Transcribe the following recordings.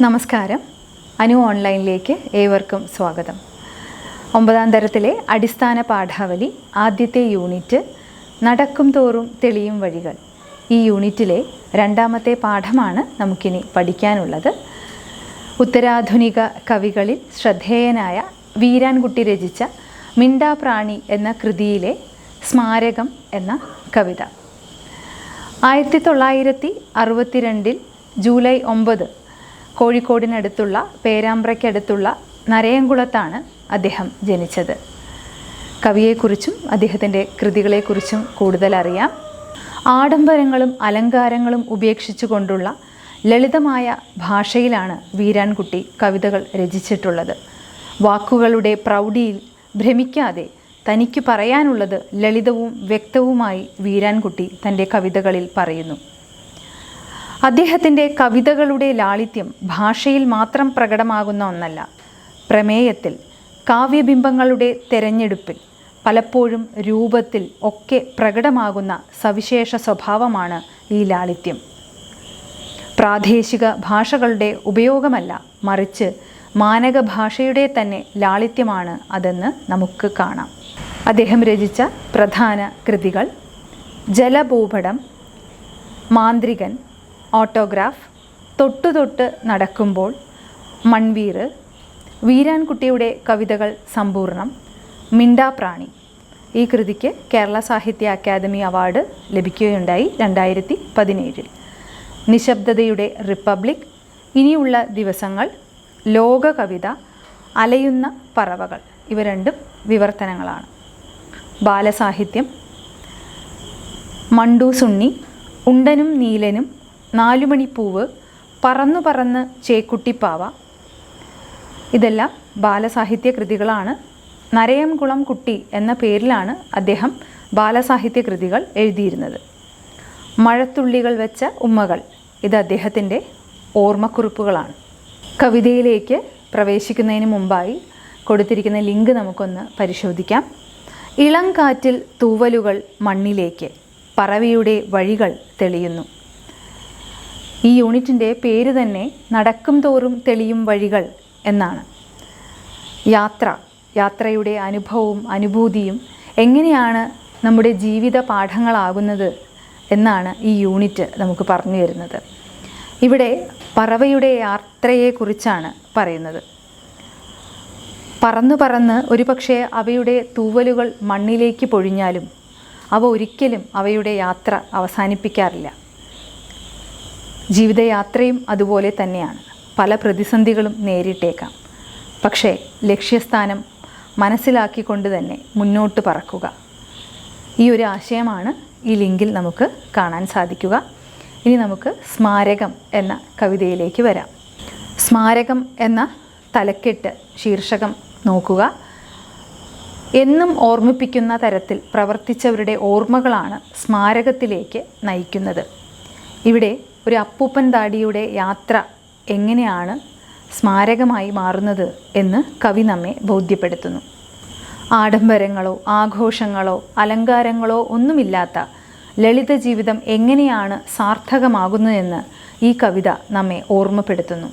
നമസ്കാരം. അനു ഓൺലൈനിലേക്ക് ഏവർക്കും സ്വാഗതം. ഒമ്പതാം തരത്തിലെ അടിസ്ഥാന പാഠാവലി ആദ്യത്തെ യൂണിറ്റ് നടക്കും തോറും തെളിയും വഴികൾ. ഈ യൂണിറ്റിലെ രണ്ടാമത്തെ പാഠമാണ് നമുക്കിനി പഠിക്കാനുള്ളത്. ഉത്തരാധുനിക കവികളിൽ ശ്രദ്ധേയനായ വീരാൻകുട്ടി രചിച്ച മിണ്ടാപ്രാണി എന്ന കൃതിയിലെ സ്മാരകം എന്ന കവിത. ആയിരത്തി തൊള്ളായിരത്തി അറുപത്തിരണ്ടിൽ ജൂലൈ ഒമ്പത് കോഴിക്കോടിനടുത്തുള്ള പേരാമ്പ്രയ്ക്കടുത്തുള്ള നരയംകുളത്താണ് അദ്ദേഹം ജനിച്ചത്. കവിയെക്കുറിച്ചും അദ്ദേഹത്തിന്റെ കൃതികളെക്കുറിച്ചും കൂടുതൽ അറിയാം ആഡംബരങ്ങളും അലങ്കാരങ്ങളും ഉപേക്ഷിച്ചുകൊണ്ടുള്ള ലളിതമായ ഭാഷയിലാണ് വീരാൻകുട്ടി കവിതകൾ രചിച്ചിട്ടുള്ളത്. വാക്കുകളുടെ പ്രൗഢിയിൽ ഭ്രമിക്കാതെ തനിക്ക് പറയാനുള്ളത് ലളിതവും വ്യക്തവുമായി വീരാൻകുട്ടി തന്റെ കവിതകളിൽ പറയുന്നു. അദ്ദേഹത്തിന്റെ കവിതകളുടെ ലാളിത്യം ഭാഷയിൽ മാത്രം പ്രകടമാകുന്ന ഒന്നല്ല. പ്രമേയത്തിൽ കാവ്യബിംബങ്ങളുടെ തെരഞ്ഞെടുപ്പിൽ പലപ്പോഴും രൂപത്തിൽ ഒക്കെ പ്രകടമാകുന്ന സവിശേഷ സ്വഭാവമാണ് ഈ ലാളിത്യം. പ്രാദേശിക ഭാഷകളുടെ ഉപയോഗമല്ല മറിച്ച് മാനക ഭാഷയുടെ തന്നെ ലാളിത്യമാണ് അതെന്ന് നമുക്ക് കാണാം. അദ്ദേഹം രചിച്ച പ്രധാന കൃതികൾ ജലഭൂപടം മാന്ത്രികൻ ഓട്ടോഗ്രാഫ് തൊട്ടു തൊട്ട് നടക്കുമ്പോൾ മൺവീർ വീരാൻകുട്ടിയുടെ കവിതകൾ സമ്പൂർണം മിണ്ടാപ്രാണി ഈ കൃതിക്ക് കേരള സാഹിത്യ അക്കാദമി അവാർഡ് ലഭിക്കുകയുണ്ടായി രണ്ടായിരത്തി പതിനേഴിൽ നിശബ്ദതയുടെ റിപ്പബ്ലിക് ഇനിയുള്ള ദിവസങ്ങൾ ലോക കവിത അലയുന്ന പറവകൾ ഇവ രണ്ടും വിവർത്തനങ്ങളാണ്. ബാലസാഹിത്യം മണ്ടൂസുണ്ണി ഉണ്ടനും നീലനും നാലുമണിപ്പൂവ് പറന്നു പറന്ന് ചേക്കുട്ടിപ്പാവ. ഇതെല്ലാം ബാലസാഹിത്യ കൃതികളാണ്. നരയംകുളം കുട്ടി എന്ന പേരിലാണ് അദ്ദേഹം ബാലസാഹിത്യ കൃതികൾ എഴുതിയിരുന്നത്. മഴത്തുള്ളികൾ വെച്ച ഉമ്മകൾ ഇത് അദ്ദേഹത്തിന്റെ ഓർമ്മക്കുറിപ്പുകളാണ്. കവിതയിലേക്ക് പ്രവേശിക്കുന്നതിന് മുമ്പായി കൊടുത്തിരിക്കുന്ന ലിങ്ക് നമുക്കൊന്ന് പരിശോധിക്കാം. ഇളം കാറ്റിൽ തൂവലുകൾ മണ്ണിലേക്ക് പറവിയുടെ വഴികൾ തെളിയുന്നു. ഈ യൂണിറ്റിന്റെ പേര് തന്നെ നടക്കും തോറും തെളിയും വഴികൾ എന്നാണ്. യാത്ര യാത്രയുടെ അനുഭവവും അനുഭൂതിയും എങ്ങനെയാണ് നമ്മുടെ ജീവിത പാഠങ്ങളാകുന്നത് എന്നാണ് ഈ യൂണിറ്റ് നമുക്ക് പറഞ്ഞു തരുന്നത്. ഇവിടെ പറവയുടെ യാത്രയെക്കുറിച്ചാണ് പറയുന്നത്. പറന്നു പറന്ന് ഒരുപക്ഷെ അവയുടെ തൂവലുകൾ മണ്ണിലേക്ക് പൊഴിഞ്ഞാലും അവ ഒരിക്കലും അവയുടെ യാത്ര അവസാനിപ്പിക്കാറില്ല. ജീവിതയാത്രയും അതുപോലെ തന്നെയാണ്. പല പ്രതിസന്ധികളും നേരിട്ടേക്കാം. പക്ഷേ ലക്ഷ്യസ്ഥാനം മനസ്സിലാക്കിക്കൊണ്ട് തന്നെ മുന്നോട്ട് പറക്കുക. ഈ ഒരു ആശയമാണ് ഈ ലിങ്കിൽ നമുക്ക് കാണാൻ സാധിക്കുക. ഇനി നമുക്ക് സ്മാരകം എന്ന കവിതയിലേക്ക് വരാം. സ്മാരകം എന്ന തലക്കെട്ട് ശീർഷകം നോക്കുക. എന്നും ഓർമ്മിപ്പിക്കുന്ന തരത്തിൽ പ്രവർത്തിച്ചവരുടെ ഓർമ്മകളാണ് സ്മാരകത്തിലേക്ക് നയിക്കുന്നത്. ഇവിടെ ഒരു അപ്പൂപ്പൻ താടിയുടെ യാത്ര എങ്ങനെയാണ് സ്മാരകമായി മാറുന്നത് എന്ന് കവി നമ്മെ ബോധ്യപ്പെടുത്തുന്നു. ആഡംബരങ്ങളോ ആഘോഷങ്ങളോ അലങ്കാരങ്ങളോ ഒന്നുമില്ലാത്ത ലളിത ജീവിതം എങ്ങനെയാണ് സാർത്ഥകമാകുന്നതെന്ന് ഈ കവിത നമ്മെ ഓർമ്മപ്പെടുത്തുന്നു.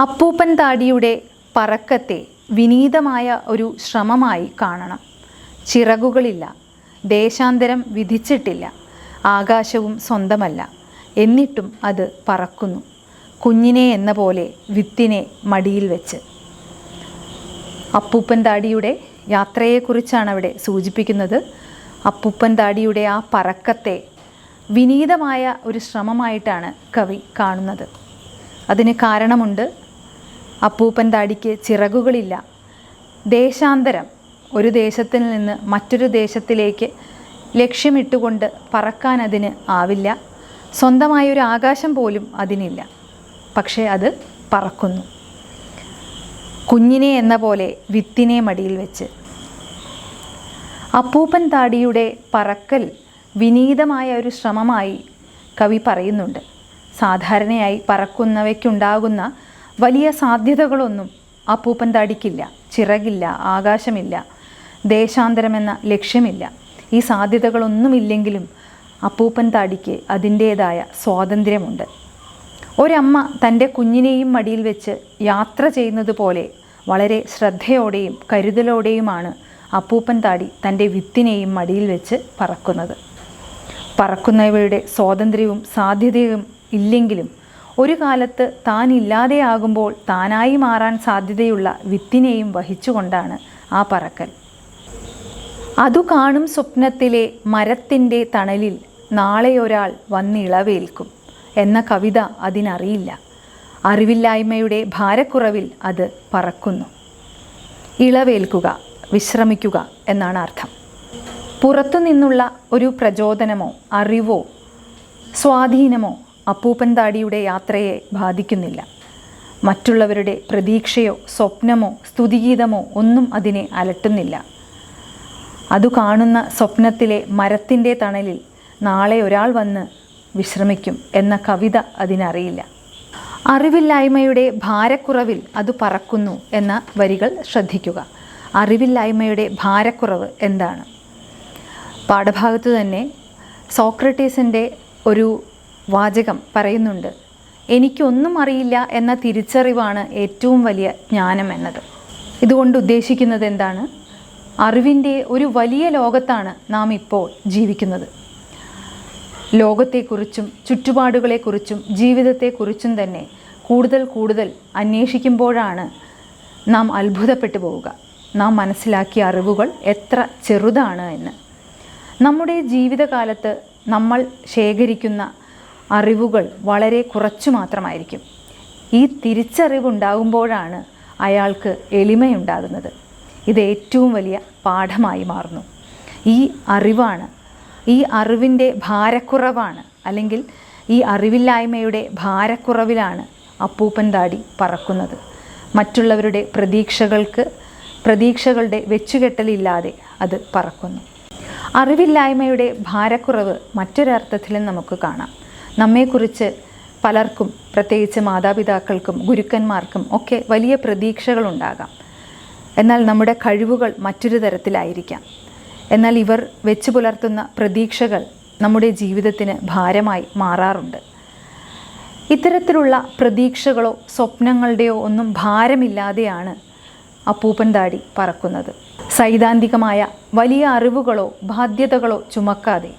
അപ്പൂപ്പൻ താടിയുടെ പറക്കത്തെ വിനീതമായ ഒരു ശ്രമമായി കാണണം. ചിറകുകളില്ല ദേശാന്തരം വിധിച്ചിട്ടില്ല ആകാശവും സ്വന്തമല്ല. എന്നിട്ടും അത് പറക്കുന്നു. കുഞ്ഞിനെ എന്ന പോലെ വിത്തിനെ മടിയിൽ വെച്ച്. അപ്പൂപ്പൻ താടിയുടെ യാത്രയെക്കുറിച്ചാണ് അവിടെ സൂചിപ്പിക്കുന്നത്. അപ്പൂപ്പൻ താടിയുടെ ആ പറക്കത്തെ വിനീതമായ ഒരു ശ്രമമായിട്ടാണ് കവി കാണുന്നത്. അതിന് കാരണമുണ്ട്. അപ്പൂപ്പൻ താടിക്ക് ചിറകുകളില്ല. ദേശാന്തരം. ഒരു ദേശത്തിൽ നിന്ന് മറ്റൊരു ദേശത്തിലേക്ക് ലക്ഷ്യമിട്ടുകൊണ്ട് പറക്കാൻ അതിന് ആവില്ല. സ്വന്തമായൊരു ആകാശം പോലും അതിനില്ല. പക്ഷേ അത് പറക്കുന്നു. കുഞ്ഞിനെ എന്ന പോലെ വിത്തിനെ മടിയിൽ വെച്ച്. അപ്പൂപ്പൻ താടിയുടെ പറക്കൽ വിനീതമായ ഒരു ശ്രമമായി കവി പറയുന്നുണ്ട്. സാധാരണയായി പറക്കുന്നവയ്ക്കുണ്ടാകുന്ന വലിയ സാധ്യതകളൊന്നും അപ്പൂപ്പൻ താടിക്കില്ല. ചിറകില്ല ആകാശമില്ല ദേശാന്തരമെന്ന ലക്ഷ്യമില്ല. ഈ സാധ്യതകളൊന്നുമില്ലെങ്കിലും അപ്പൂപ്പൻ താടിക്ക് അതിന്റേതായ സ്വാതന്ത്ര്യമുണ്ട്. ഒരമ്മ തന്റെ കുഞ്ഞിനെയും മടിയിൽ വെച്ച് യാത്ര ചെയ്യുന്നത് പോലെ വളരെ ശ്രദ്ധയോടെയും കരുതലോടെയുമാണ് അപ്പൂപ്പൻ താടി തന്റെ വിത്തിനെയും മടിയിൽ വെച്ച് പറക്കുന്നത്. പറക്കുന്നവയുടെ സ്വാതന്ത്ര്യവും സാധ്യതയും ഇല്ലെങ്കിലും ഒരു കാലത്ത് താൻ ഇല്ലാതെയാകുമ്പോൾ താനായി മാറാൻ സാധ്യതയുള്ള വിത്തിനെയും വഹിച്ചുകൊണ്ടാണ് ആ പറക്കൽ. അതു കാണും സ്വപ്നത്തിലെ മരത്തിന്റെ തണലിൽ നാളെ ഒരാൾ വന്നിളവേൽക്കും എന്ന കവിത അതിനറിയില്ല. അറിവില്ലായ്മയുടെ ഭാരക്കുറവിൽ അത് പറക്കുന്നു. ഇളവേൽക്കുക വിശ്രമിക്കുക എന്നാണ് അർത്ഥം. പുറത്തു നിന്നുള്ള ഒരു പ്രചോദനമോ അറിവോ സ്വാധീനമോ അപ്പൂപ്പൻ താടിയുടെ യാത്രയെ ബാധിക്കുന്നില്ല. മറ്റുള്ളവരുടെ പ്രതീക്ഷയോ സ്വപ്നമോ സ്തുതിഗീതമോ ഒന്നും അതിനെ അലട്ടുന്നില്ല. അതു കാണുന്ന സ്വപ്നത്തിലെ മരത്തിന്റെ തണലിൽ നാളെ ഒരാൾ വന്ന് വിശ്രമിക്കും എന്ന കവിത അതിനറിയില്ല. അറിവില്ലായ്മയുടെ ഭാരക്കുറവിൽ അത് പറക്കുന്നു എന്ന വരികൾ ശ്രദ്ധിക്കുക. അറിവില്ലായ്മയുടെ ഭാരക്കുറവ് എന്താണ്? പാഠഭാഗത്തു തന്നെ സോക്രട്ടീസിന്റെ ഒരു വാചകം പറയുന്നുണ്ട്. എനിക്കൊന്നും അറിയില്ല എന്ന തിരിച്ചറിവാണ് ഏറ്റവും വലിയ ജ്ഞാനം എന്നത് ഇതുകൊണ്ട് ഉദ്ദേശിക്കുന്നത് എന്താണ്? അറിവിന്റെ ഒരു വലിയ ലോകത്താണ് നാം ഇപ്പോൾ ജീവിക്കുന്നത്. ലോകത്തെക്കുറിച്ചും ചുറ്റുപാടുകളെക്കുറിച്ചും ജീവിതത്തെക്കുറിച്ചും തന്നെ കൂടുതൽ കൂടുതൽ അന്വേഷിക്കുമ്പോഴാണ് നാം അത്ഭുതപ്പെട്ടു പോവുക. നാം മനസ്സിലാക്കിയ അറിവുകൾ എത്ര ചെറുതാണ് എന്ന്. നമ്മുടെ ജീവിതകാലത്ത് നമ്മൾ ശേഖരിക്കുന്ന അറിവുകൾ വളരെ കുറച്ചു മാത്രമായിരിക്കും. ഈ തിരിച്ചറിവുണ്ടാകുമ്പോഴാണ് അയാൾക്ക് എളിമയുണ്ടാകുന്നത്. ഇത് ഏറ്റവും വലിയ പാഠമായി മാറുന്നു. ഈ അറിവാണ് ഈ അറിവിന്റെ ഭാരക്കുറവാണ് അല്ലെങ്കിൽ ഈ അറിവില്ലായ്മയുടെ ഭാരക്കുറവിലാണ് അപ്പൂപ്പൻ താടി പറക്കുന്നത്. മറ്റുള്ളവരുടെ പ്രതീക്ഷകൾക്ക് പ്രതീക്ഷകളുടെ വെച്ചുകെട്ടലില്ലാതെ അത് പറക്കുന്നു. അറിവില്ലായ്മയുടെ ഭാരക്കുറവ് മറ്റൊരർത്ഥത്തിലും നമുക്ക് കാണാം. നമ്മെക്കുറിച്ച് പലർക്കും പ്രത്യേകിച്ച് മാതാപിതാക്കൾക്കും ഗുരുക്കന്മാർക്കും ഒക്കെ വലിയ പ്രതീക്ഷകളുണ്ടാകാം. എന്നാൽ നമ്മുടെ കഴിവുകൾ മറ്റൊരു തരത്തിലായിരിക്കാം. എന്നാൽ ഇവർ വെച്ചു പുലർത്തുന്ന പ്രതീക്ഷകൾ നമ്മുടെ ജീവിതത്തിന് ഭാരമായി മാറാറുണ്ട്. ഇത്തരത്തിലുള്ള പ്രതീക്ഷകളോ സ്വപ്നങ്ങളുടെയോ ഒന്നും ഭാരമില്ലാതെയാണ് അപ്പൂപ്പൻ താടി പറക്കുന്നത്. സൈദ്ധാന്തികമായ വലിയ അറിവുകളോ ബാധ്യതകളോ ചുമക്കാതെ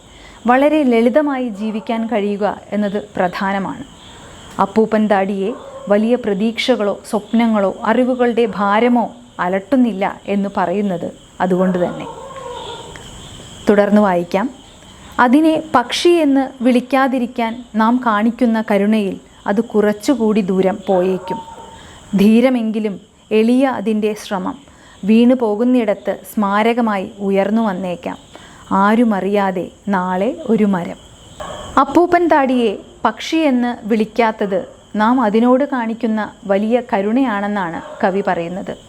വളരെ ലളിതമായി ജീവിക്കാൻ കഴിയുക എന്നത് പ്രധാനമാണ്. അപ്പൂപ്പൻ താടിയെ വലിയ പ്രതീക്ഷകളോ സ്വപ്നങ്ങളോ അറിവുകളുടെ ഭാരമോ അലട്ടുന്നില്ല എന്ന് പറയുന്നത് അതുകൊണ്ട് തന്നെ. തുടർന്ന് വായിക്കാം. അതിനെ പക്ഷി എന്ന് വിളിക്കാതിരിക്കാൻ നാം കാണിക്കുന്ന കരുണയിൽ അത് കുറച്ചുകൂടി ദൂരം പോയേക്കും. ധീരമെങ്കിലും എളിയ അതിന്റെ ശ്രമം വീണു പോകുന്നിടത്ത് സ്മാരകമായി ഉയർന്നു വന്നേക്കാം. ആരുമറിയാതെ നാളെ ഒരു മരം. അപ്പൂപ്പൻ താടിയെ പക്ഷി എന്ന് വിളിക്കാത്തത് നാം അതിനോട് കാണിക്കുന്ന വലിയ കരുണയാണെന്നാണ് കവി പറയുന്നത്.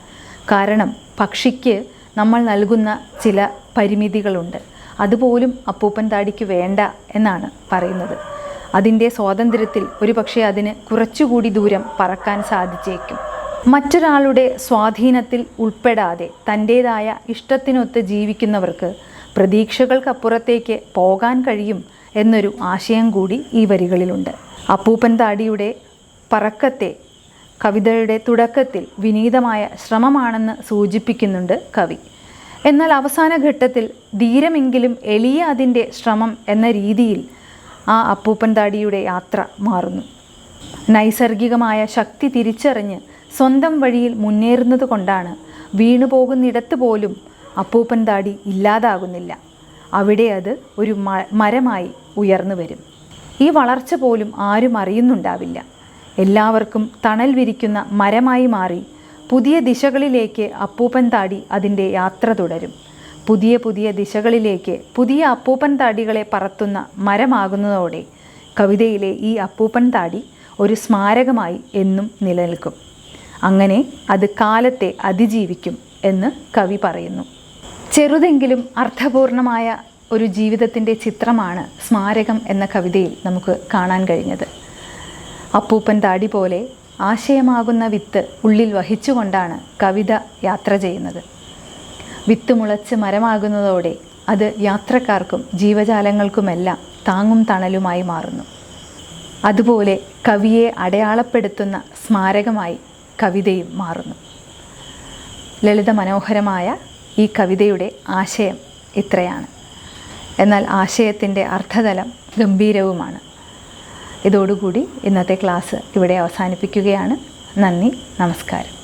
കാരണം പക്ഷിക്ക് നമ്മൾ നൽകുന്ന ചില പരിമിതികളുണ്ട്. അതുപോലും അപ്പൂപ്പൻ താടിക്ക് വേണ്ട എന്നാണ് പറയുന്നത്. അതിന്റെ സ്വാതന്ത്ര്യത്തിൽ ഒരു പക്ഷേ അതിന് കുറച്ചുകൂടി ദൂരം പറക്കാൻ സാധിച്ചേക്കും. മറ്റൊരാളുടെ സ്വാധീനത്തിൽ ഉൾപ്പെടാതെ തന്റേതായ ഇഷ്ടത്തിനൊത്ത് ജീവിക്കുന്നവർക്ക് പ്രതീക്ഷകൾക്കപ്പുറത്തേക്ക് പോകാൻ കഴിയും എന്നൊരു ആശയം കൂടി ഈ വരികളിലുണ്ട്. അപ്പൂപ്പൻ താടിയുടെ പറക്കത്തെ കവിതയുടെ തുടക്കത്തിൽ വിനീതമായ ശ്രമമാണെന്ന് സൂചിപ്പിക്കുന്നുണ്ട് കവി. എന്നാൽ അവസാന ഘട്ടത്തിൽ ധീരമെങ്കിലും എളിയ അതിന്റെ ശ്രമം എന്ന രീതിയിൽ ആ അപ്പൂപ്പൻ താടിയുടെ യാത്ര മാറുന്നു. നൈസർഗികമായ ശക്തി തിരിച്ചറിഞ്ഞ് സ്വന്തം വഴിയിൽ മുന്നേറുന്നത് കൊണ്ടാണ് വീണു പോകുന്നിടത്ത് പോലും അപ്പൂപ്പൻ താടി ഇല്ലാതാകുന്നില്ല. അവിടെ അത് ഒരു മരമായി ഉയർന്നു വരും. ഈ വളർച്ച പോലും ആരും അറിയുന്നുണ്ടാവില്ല. എല്ലാവർക്കും തണൽ വിരിക്കുന്ന മരമായി മാറി പുതിയ ദിശകളിലേക്ക് അപ്പൂപ്പൻ താടി അതിന്റെ യാത്ര തുടരും. പുതിയ പുതിയ ദിശകളിലേക്ക് പുതിയ അപ്പൂപ്പൻ താടികളെ പറത്തുന്ന മരമാകുന്നതോടെ കവിതയിലെ ഈ അപ്പൂപ്പൻ താടി ഒരു സ്മാരകമായി എന്നും നിലനിൽക്കും. അങ്ങനെ അത് കാലത്തെ അതിജീവിക്കും എന്ന് കവി പറയുന്നു. ചെറുതെങ്കിലും അർത്ഥപൂർണമായ ഒരു ജീവിതത്തിന്റെ ചിത്രമാണ് സ്മാരകം എന്ന കവിതയിൽ നമുക്ക് കാണാൻ കഴിഞ്ഞത്. അപ്പൂപ്പൻ താടി പോലെ ആശയമാകുന്ന വിത്ത് ഉള്ളിൽ വഹിച്ചുകൊണ്ടാണ് കവിത യാത്ര ചെയ്യുന്നത്. വിത്ത് മുളച്ച് മരമാകുന്നതോടെ അത് യാത്രക്കാർക്കും ജീവജാലങ്ങൾക്കുമെല്ലാം താങ്ങും തണലുമായി മാറുന്നു. അതുപോലെ കവിയെ അടയാളപ്പെടുത്തുന്ന സ്മാരകമായി കവിതയും മാറുന്നു. ലളിത മനോഹരമായ ഈ കവിതയുടെ ആശയം ഇത്രയാണ്. എന്നാൽ ആശയത്തിന്റെ അർത്ഥതലം ഗംഭീരവുമാണ്. ഇതോടുകൂടി ഇന്നത്തെ ക്ലാസ് ഇവിടെ അവസാനിപ്പിക്കുകയാണ്. നന്ദി നമസ്കാരം.